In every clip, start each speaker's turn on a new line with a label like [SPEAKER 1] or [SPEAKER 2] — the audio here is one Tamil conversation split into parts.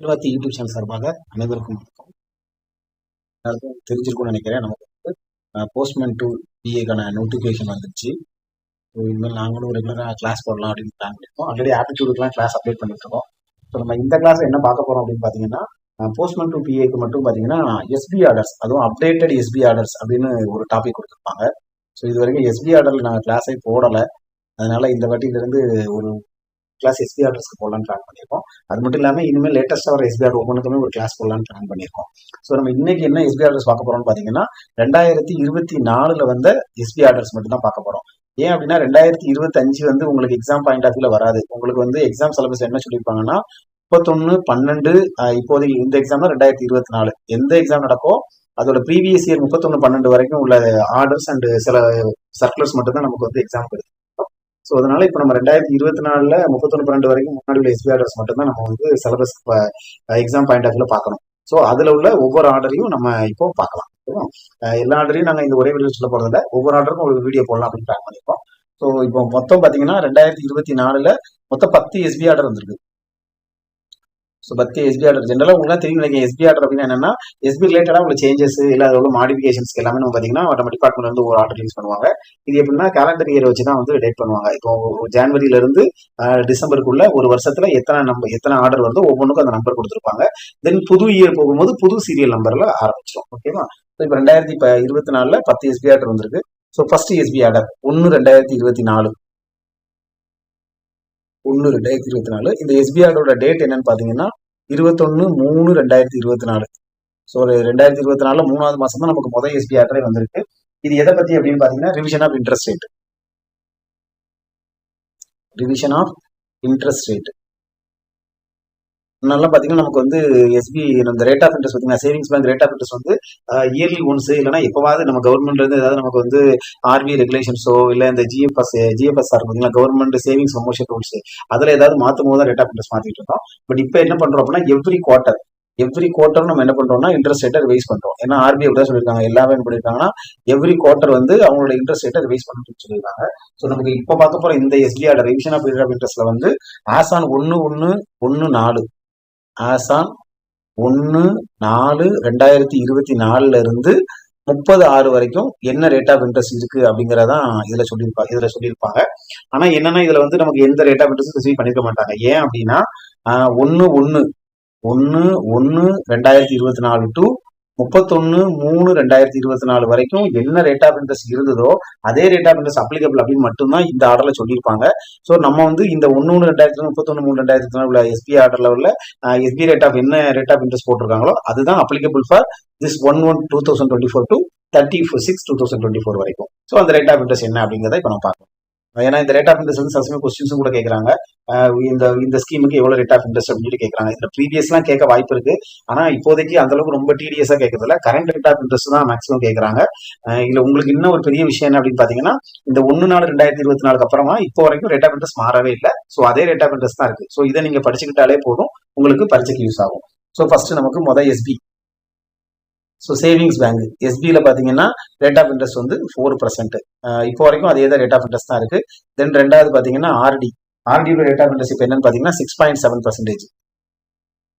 [SPEAKER 1] திருவாத்தி யூடியூப் சேனல் சார்பாக அனைவருக்கும் வணக்கம். எல்லாருக்கும் தெரிஞ்சிருக்கும்னு நினைக்கிறேன். நமக்கு வந்து போஸ்ட்மேன் டு பிஏக்கான நோட்டிஃபிகேஷன் வந்துருச்சு. ஸோ இனிமேல் நாங்களும் ரெகுலராக கிளாஸ் போடலாம் அப்படின்னு பிளான் பண்ணியிருக்கோம் ஆல்ரெடி ஆப்டிடியூடுக்குலாம் கிளாஸ் அப்டேட் பண்ணிட்டு இருக்கோம். ஸோ நம்ம இந்த கிளாஸ் என்ன பார்க்க போகிறோம் அப்படின்னு பார்த்தீங்கன்னா போஸ்ட்மேன் டு பிஏக்கு மட்டும் பார்த்தீங்கன்னா எஸ்பி ஆர்டர்ஸ் அதுவும் அப்டேட்டட் எஸ்பி ஆர்டர்ஸ் அப்படின்னு ஒரு டாபிக் கொடுத்துருப்பாங்க. ஸோ இது வரைக்கும் எஸ்பி ஆர்டரில் நாங்கள் கிளாஸே போடலை. அதனால இந்த வாட்டியிலிருந்து ஒரு கிளாஸ் எஸ்பி ட்ரெஸ்க்கு போடலான்னு பிளான் பண்ணியிருக்கோம் அது மட்டும் இல்லாமல் இனிமேல் லேட்டஸ்ட்டாக வர எஸ்பிஆர் ஒவ்வொன்றுக்குமே ஒரு கிளாஸ் போடலான்னு பிளான் பண்ணியிருக்கோம் ஸோ நம்ம இன்னைக்கு என்ன எஸ்பி ஆர்டர்ஸ் பார்க்க போறோம்னு பார்த்தீங்கன்னா ரெண்டாயிரத்தி இருபத்தி நாலுல வந்த எஸ்பி ஆர்டர்ஸ் மட்டும் தான் பார்க்க போகிறோம் ஏன் அப்படின்னா ரெண்டாயிரத்தி இருபத்தஞ்சு வந்து உங்களுக்கு எக்ஸாம் பாயிண்ட் ஆஃப் வியூல வராது. உங்களுக்கு வந்து எக்ஸாம் சிலபஸ் என்ன சொல்லியிருப்பாங்கன்னா முப்பத்தொன்னு பன்னெண்டு இப்போதைக்கு இந்த எக்ஸாம் ரெண்டாயிரத்தி இருபத்தி நாலு. எந்த எக்ஸாம் நடக்கோ அதோட ப்ரீவியஸ் இயர் முப்பத்தொன்னு பன்னெண்டு வரைக்கும் உள்ள ஆர்டர்ஸ் அண்ட் சில சர்க்குலர்ஸ் மட்டும் தான் நமக்கு வந்து எக்ஸாம் வருது. ஸோ அதனால இப்போ நம்ம ரெண்டாயிரத்தி இருபத்தி நாலுல முப்பத்தொன்று பன்னெண்டு வரைக்கும் முன்னாடி உள்ள எஸ்பி ஆர்டர்ஸ் மட்டும்தான் நம்ம வந்து சிலபஸ் எக்ஸாம் பாயிண்ட் ஆஃப் பார்க்கணும். ஸோ அதில் உள்ள ஒவ்வொரு ஆர்டரையும் நம்ம இப்போ பார்க்கலாம். எல்லா ஆர்டரையும் நாங்கள் இந்த ஒரே வீடியோ சொல்ல போகிறதில்ல ஒவ்வொரு ஆர்டருக்கும் ஒரு வீடியோ போடலாம் அப்படின்னு பிளான் பண்ணியிருக்கோம் ஸோ இப்போ மொத்தம் பார்த்தீங்கன்னா ரெண்டாயிரத்தி இருபத்தி நாலுல மொத்தம் பத்து எஸ்பி ஆர்டர் வந்திருக்கு. ஸோ பத்து எஸ்பி ஆர்டர் ஜென்ரலாக உங்களுக்கு தெரியும் நீங்கள் எஸ்பி ஆர்டர் அப்படின்னா என்னன்னா எஸ்பி ரிலேட்டடாக உள்ள சேஞ்சஸ் இல்லை அதோட மாடிஃபிகேஷன்ஸ் எல்லாமே நம்ம பார்த்தீங்கன்னா நம்ம டிபார்ட்மெண்ட் வந்து ஒரு ஆர்டர் ரிலீஸ் பண்ணுவாங்க. இது எப்படின்னா கேலண்டர் இயர் வச்சு தான் வந்து டேட் பண்ணுவாங்க. இப்போ ஜான்வரியிலிருந்து டிசம்பருக்குள்ள ஒரு வருஷத்தில் எத்தனை நம்பர் எத்தனை ஆர்டர் வந்து ஒவ்வொன்றுக்கும் அந்த நம்பர் கொடுத்துருப்பாங்க. தென் புது இயர் போகும்போது புது சீரியல் நம்பரில் ஆரம்பிச்சிடும் ஓகேவா இப்போ ரெண்டாயிரத்தி இப்போ இருபத்தி நாலில் பத்து எஸ்பி ஆர்டர் வந்திருக்கு. ஸோ ஃபர்ஸ்ட் எஸ்பி ஆர்டர் ஒன்று ரெண்டாயிரத்தி இருபத்தி நாலு ஒன்று ரெண்டாயிரத்தி இருபத்தி நாலு இந்த எஸ்பிஆரோட டேட் என்னன்னு பார்த்தீங்கன்னா இருபத்தொன்னு மூணு ரெண்டாயிரத்தி இருபத்தி நாலு ஸோ ஒரு ரெண்டாயிரத்தி இருபத்தி நாலுல மூணாவது மாசம் தான் நமக்கு முதல் எஸ்பிஆர்டரே வந்திருக்கு. இது எதை பத்தி அப்படின்னு பார்த்தீங்கன்னா revision of interest rate revision of interest rate முன்னாடிலாம் பார்த்தீங்கன்னா நமக்கு வந்து எஸ்பி இந்த ரேட் ஆஃப் இன்ட்ரெஸ்ட் பார்த்தீங்கன்னா savings bank rate of interest வந்து இயர்லி ஒன்ஸ் இல்லைனா எப்போவாது நம்ம கவர்மெண்ட்லேருந்து ஏதாவது நமக்கு வந்து ஆர்பிஐ ரெகுலேஷன்ஸோ இல்லை இந்த ஜிஎஃப்எஸ் ஜிஎஃப்எஸ்ஆர் பார்த்தீங்கன்னா கவர்மெண்ட் சேவிங்ஸ் ப்ரொமோஷன் ரூல்ஸ் அதில் ஏதாவது மாற்றும் போது தான் ரேட் ஆஃப் இன்ட்ரெஸ்ட் மாற்றிட்டு இருக்கோம். பட் இப்போ என்ன பண்ணுறோம் அப்படின்னா எவ்ரி குவார்ட்டர் எவ்ரி குவார்ட்டர் நம்ம என்ன பண்றோம்னா இன்ட்ரெஸ்ட் ரேட்டை ரிவைஸ் பண்றோம். ஏன்னா ஆர்பிஐ தான் சொல்லியிருக்காங்க. எல்லாமே என்ன பண்ணியிருக்காங்கன்னா எவ்ரி குவார்ட்டர் வந்து அவங்களோட இன்ட்ரெஸ்ட் ரேட்டை ரிவைஸ் பண்ணிட்டு சொல்லியிருக்காங்க. ஸோ நமக்கு இப்போ பார்க்க போற இந்த SBR revision of rate of இன்ட்ரெஸ்ட்ல வந்து ஆசான் ஒன்று ஒன்று ஒன்று நாலு ஆசான் ஒன்று நாலு ரெண்டாயிரத்தி இருபத்தி நாலுல இருந்து முப்பது ஆறு வரைக்கும் என்ன ரேட் ஆஃப் இன்ட்ரெஸ்ட் இருக்கு அப்படிங்கறதான் இதுல சொல்லியிருப்பாங்க இதுல சொல்லியிருப்பாங்க. ஆனா என்னன்னா இதுல வந்து நமக்கு எந்த ரேட் ஆஃப் இன்ட்ரெஸ்ட் ரிசீவ் பண்ணிருக்க மாட்டாங்க. ஏன் அப்படின்னா ஒன்னு ஒன்னு ஒன்னு ஒன்னு ரெண்டாயிரத்தி இருபத்தி நாலு டு முப்பத்தொன்னு மூணு ரெண்டாயிரத்தி இருபத்தி நாலு வரைக்கும் என்ன ரேட் ஆஃப் இன்ட்ரெஸ்ட் இருந்ததோ அதே ரேட் ஆஃப் இன்ட்ரெஸ்ட் அப்ளிகபிள் அப்படின்னு மட்டும்தான் இந்த ஆர்டர்ல சொல்லியிருப்பாங்க. ஸோ நம்ம வந்து இந்த ஒன்று ஒன்று ரெண்டாயிரத்தி முப்பத்தொன்னு மூணு ரெண்டாயிரத்தி நாலு உள்ள எஸ்பி ஆர்டர்ல உள்ள எஸ்பி ரேட் ஆஃப் என்ன ரேட் ஆஃப் இன்ட்ரெஸ்ட் போட்டிருக்காங்களோ அதுதான் applicable for this one one two thousand twenty four to thirty six two thousand twenty four வரைக்கும். ஸோ அந்த ரேட் ஆஃப் இன்ட்ரெஸ்ட் என்ன அப்படிங்கிறத இப்போ நம்ம பார்க்கலாம். ஏன்னா இந்த ரேட் ஆஃப் இன்ட்ரெஸ்ட் வந்து சசமே கொஸ்டின்ஸும் கூட கேட்குறாங்க இந்த இந்த ஸ்கீமுக்கு எவ்வளோ ரேட் ஆஃப் இன்ட்ரெஸ்ட் அப்படின்னு சொல்லி கேட்குறாங்க இதில் ப்ரீவியஸ்லாம் கேட்க வாய்ப்பு இருக்கு. ஆனால் இப்போதைக்கு அந்த அளவுக்கு ரொம்ப டிடிஎஸாக கேட்கறதில்ல கரண்ட் ரேட் ஆஃப் இன்ட்ரெஸ்ட் தான் மேக்ஸிமம் கேட்குறாங்க இதில் உங்களுக்கு இன்னும் ஒரு பெரிய விஷயம் என்ன அப்படின்னு பார்த்தீங்கன்னா இந்த ஒன்று நாலு ரெண்டாயிரத்தி இருபத்தி நாலுக்கு அப்புறமா இப்போ வரைக்கும் ரேட் ஆஃப் இன்ட்ரெஸ்ட் மாறவே இல்லை. ஸோ அதே ரேட் ஆஃப் இன்ட்ரெஸ்ட் தான் இருக்கு. ஸோ இதை நீங்கள் படிச்சுக்கிட்டாலே போதும். உங்களுக்கு பரீட்சைக்கு யூஸ் ஆகும். ஸோ ஃபர்ஸ்ட் நமக்கு மொதல் எஸ்பி ஸோ சேவிங்ஸ் பேங்க் எஸ்பியில் பார்த்தீங்கன்னா ரேட் ஆஃப் இன்ட்ரெஸ்ட் வந்து ஃபோர் பர்சன்ட் இப்போ வரைக்கும் அதே தான் ரேட் ஆஃப் இன்ட்ரெஸ்ட் தான் இருக்கு. தென் ரெண்டாவது பார்த்தீங்கன்னா ஆர்டி ஆர்டியோட ரேட் ஆஃப் இன்ட்ரெஸ்ட் இப்போ என்னன்னு பார்த்தீங்கன்னா six point seven percentage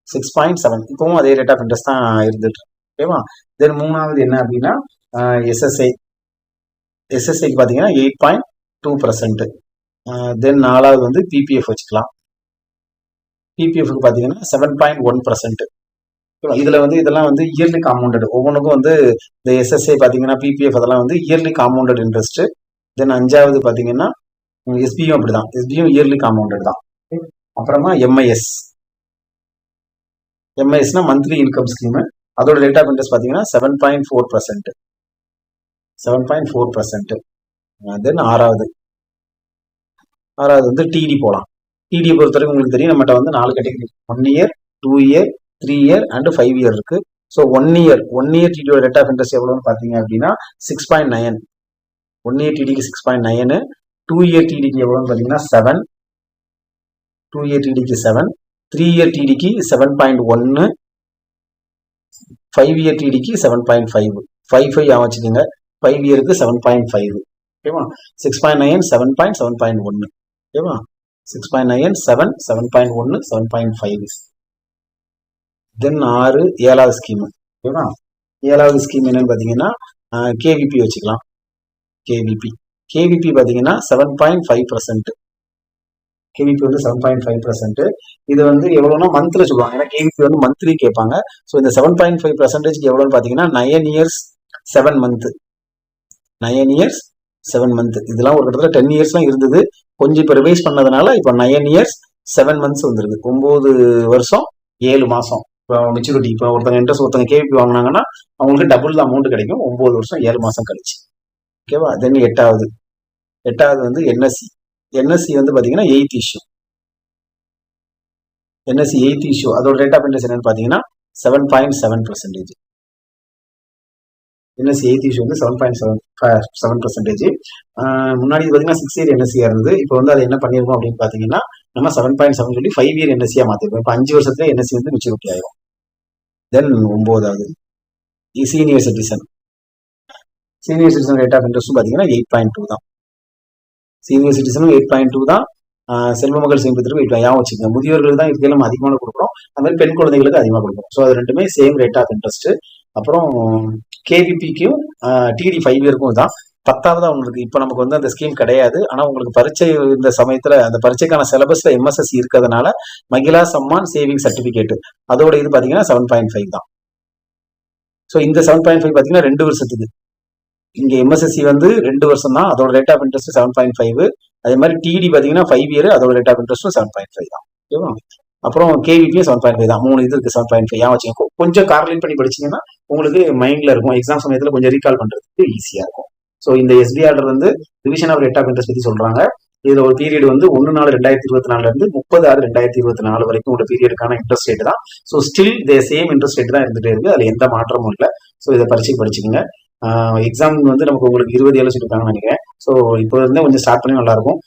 [SPEAKER 1] six point seven இப்போவும் அதே ரேட் ஆஃப் இன்ட்ரெஸ்ட் தான் இருந்துட்டு ஓகேவா? தென் மூணாவது என்ன அப்படின்னா எஸ்எஸ்ஐ எஸ்எஸ்ஐக்கு பார்த்தீங்கன்னா eight point two percent then நாலாவது வந்து பிபிஎஃப் வச்சுக்கலாம். பிபிஎஃப்க்கு பார்த்தீங்கன்னா செவன் பாயிண்ட் ஒன் பர்சன்ட் இதுல வந்து இதெல்லாம் வந்து இயர்லி காம்பவுண்டட் ஒவ்வொன்றுக்கும் வந்து இந்த எஸ்எஸ்ஐ பார்த்தீங்கன்னா பிபிஎஃப் அதெல்லாம் வந்து இயர்லி காம்பவுண்டட் இன்ட்ரெஸ்ட் தென் அஞ்சாவது பார்த்தீங்கன்னா எஸ்பியும் அப்படிதான். எஸ்பியும் இயர்லி காம்பவுண்டட் தான். அப்புறமா எம்ஐஎஸ் எம்ஐஎஸ்னா மந்த்லி இன்கம் ஸ்கீமு அதோட ரேட் ஆஃப் இன்ட்ரெஸ்ட் பார்த்தீங்கன்னா seven point four percent seven point four percent then ஆறாவது. ஆறாவது வந்து டிடி போகலாம் டிடியை பொறுத்தவரைக்கும் உங்களுக்கு தெரியும் நம்மகிட்ட வந்து நாலு category one year two year three year and five year இருக்கு. So one year one year டிடியோட rate of interest எவ்வளோன்னு பார்த்தீங்க அப்படின்னா six point nine one year டிடிக்கு six point nine two year டிடிக்கு எவ்வளோன்னு பார்த்தீங்கன்னா செவன் டூ இயர் டிடிக்கு செவன் த்ரீ இயர் டிடிக்கு செவன் பாயிண்ட் ஒன்று five year டிடிக்கு seven point five five five வச்சுக்கோங்க. ஃபைவ் இயருக்கு செவன் பாயிண்ட் ஃபைவ் ஓகேவா six point nine seven point seven point ஒன்று ஓகேவா six point nine seven seven point ஒன்று செவன் பாயிண்ட் ஃபைவ் தென் ஆறு ஏழாவது ஸ்கீம் ஓகேவா? ஏழாவது ஸ்கீம் என்னன்னு பார்த்தீங்கன்னா கேவிபி வச்சுக்கலாம். கேவிபி கேவிபி பார்த்தீங்கன்னா seven point five percent KVP வந்து செவன் பாயிண்ட் ஃபைவ் பர்சன்ட் இது வந்து எவ்வளோனா மந்த்ல சொல்லுவாங்க. ஏன்னா கேவிபி வந்து மந்த்லி கேட்பாங்க. ஸோ இந்த செவன் பாயிண்ட் ஃபைவ் பர்சன்டேஜ்க்கு எவ்வளோன்னு பார்த்தீங்கன்னா nine years seven month nine years seven month இதெல்லாம் ஒரு கிட்டத்தட்ட டென் இயர்ஸ்லாம் இருந்தது. கொஞ்சம் இப்போ ரிவைஸ் பண்ணதுனால இப்போ நயன் இயர்ஸ் செவன் மந்த்ஸ் வந்துருது. ஒம்பது வருஷம் ஏழு மாதம் இப்போ மெச்சூரிட்டி இப்போ ஒருத்தங்க இன்ட்ரெஸ்ட் ஒருத்தங்க கேபி வாங்கினாங்கன்னா அவங்களுக்கு டபுள் அமௌண்ட் கிடைக்கும். ஒம்பது வருஷம் ஏழு மாதம் கழிச்சு. ஓகேவா தென் எட்டாவது. எட்டாவது வந்து என்எஸ்சி என்எஸ்சி வந்து பார்த்தீங்கன்னா eight issue NSC eight issue அதோட ரேட் ஆஃப் இன்ட்ரெஸ்ட் என்னன்னு பார்த்தீங்கன்னா seven point seven percentage NSC eight issue வந்து seven point seven seven percentage முன்னாடி பார்த்தீங்கன்னா சிக்ஸ் இயர் என்எஸ்சியாக இருந்தது. இப்போ வந்து அது என்ன பண்ணியிருக்கோம் அப்படின்னு பார்த்தீங்கன்னா நம்ம செவன் பாயிண்ட் செவன் சொல்லி ஃபைவ் இயர் என்எஸ்சியாக மாற்றிருக்கோம் இப்போ அஞ்சு வருஷத்துல என்எஸ்சி வந்து மெச்சூரிட்டி ஆகும் then ஒம்போதாவது senior citizen senior citizen rate of இன்ட்ரெஸ்ட்டும் பார்த்தீங்கன்னா எயிட் பாயிண்ட் டூ தான். சீனியர் சிட்டிசனும் எயிட் பாயிண்ட் டூ தான். செல்வ மகள் சேமிப்பதற்கு எயிட் ஏன் வச்சுக்கோங்க. முதியோர்கள் தான் இதுக்கு நம்ம அதிகமாக கொடுக்குறோம். அது மாதிரி பெண் குழந்தைகளுக்கு அதிகமாக கொடுக்குறோம். ஸோ அது ரெண்டுமே சேம் ரேட் ஆஃப் இன்ட்ரெஸ்ட் அப்புறம் கேவிபிக்கும் டிடி ஃபைவ் இயருக்கும் தான் பத்தாவது உங்களுக்கு இப்போ நமக்கு வந்து அந்த ஸ்கீம் கிடையாது. ஆனால் உங்களுக்கு பரீட்சை இந்த சமயத்தில் அந்த பரீட்சைக்கான சிலபஸ்ல எம்எஸ்எஸ்சி இருக்கிறதுனால மகிழா சம்மான் சேவிங் சர்டிஃபிகேட் அதோட இது பார்த்தீங்கன்னா செவன் பாயிண்ட் ஃபைவ் தான். ஸோ இந்த செவன் பாயிண்ட் ஃபைவ் பார்த்தீங்கன்னா ரெண்டு வருஷத்துக்கு. இங்க எம்எஸ்எஸ்சி வந்து ரெண்டு வருஷம் தான். அதோட rate of interest seven point five அதே மாதிரி டிடி பார்த்தீங்கன்னா ஃபைவ் இயர் அதோட ரேட் ஆஃப் இன்ட்ரெஸ்ட்டும் செவன் பாயிண்ட் ஃபைவ் தான். ஓகேவா அப்புறம் கேவிபியும் செவன் பாயிண்ட் ஃபைவ் தான். மூணு இது இருக்கு செவன் பாயிண்ட் ஃபைவ் வச்சுக்கோ கொஞ்சம் கார்லேட் பண்ணி படிச்சீங்கன்னா உங்களுக்கு மைண்ட்ல இருக்கும். எக்ஸாம் சமயத்தில் கொஞ்சம் ரீகால் பண்றதுக்கு ஈஸியா இருக்கும். ஸோ இந்த எஸ்பி ஆர்டர் வந்து revision of rate of interest பத்தி சொல்றாங்க. இதுல ஒரு பீரியட் வந்து ஒன்று நாலு ரெண்டாயிரத்தி இருபத்தி நாலுல இருந்து முப்பது ஆறு ரெண்டாயிரத்தி இருபத்தி நாலு வரைக்கும் உள்ள பீரியடுக்கான இன்ட்ரெஸ்ட் ரேட் தான். So still the same interest rate தான் இருந்துகிட்டே இருக்கு. அதில் எந்த மாற்றமும் இல்லை. ஸோ இதை பரிச்சு படிச்சுக்கோங்க. எக்ஸாம் வந்து நமக்கு உங்களுக்கு இருபது ஏழு சொல்லியிருக்காங்கன்னு நினைக்கிறேன். ஸோ இப்போ இருந்தே கொஞ்சம் ஸ்டார்ட் பண்ணி நல்லா இருக்கும்.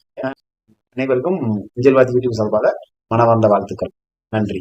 [SPEAKER 1] அனைவருக்கும் அஞ்சல் வாத்தி யூடியூப் சார்பாக மனவார்ந்த வாழ்த்துக்கள். நன்றி.